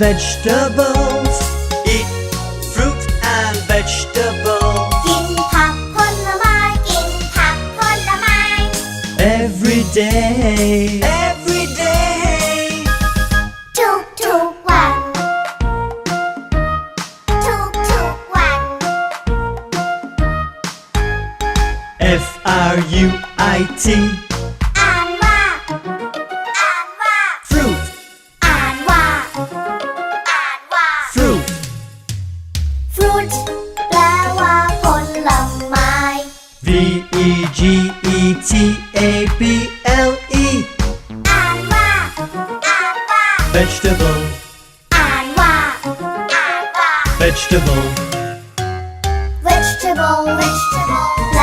vegetables. Eat fruit and vegetables. กินผักผลไม้ กินผักผลไม้ Every day. Every day. ทุกทุกๆวัน ทุกทุกๆวัน F R U I T. fruit แปลว่าผลไม้ V E G E T A B L E. อ่านว่า อ่านว่า Vegetable. อ่านว่า อ่านว่า Vegetable. vegetable vegetable แปล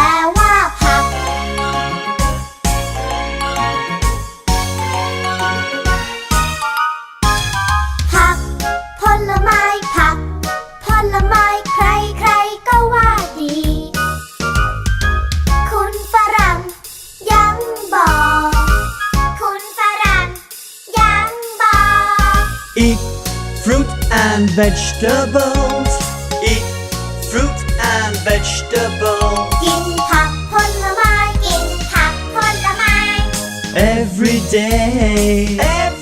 Eat fruit and vegetables. Eat fruit and vegetables. กินผักผลไม้ กินผักผลไม้ Every day. Every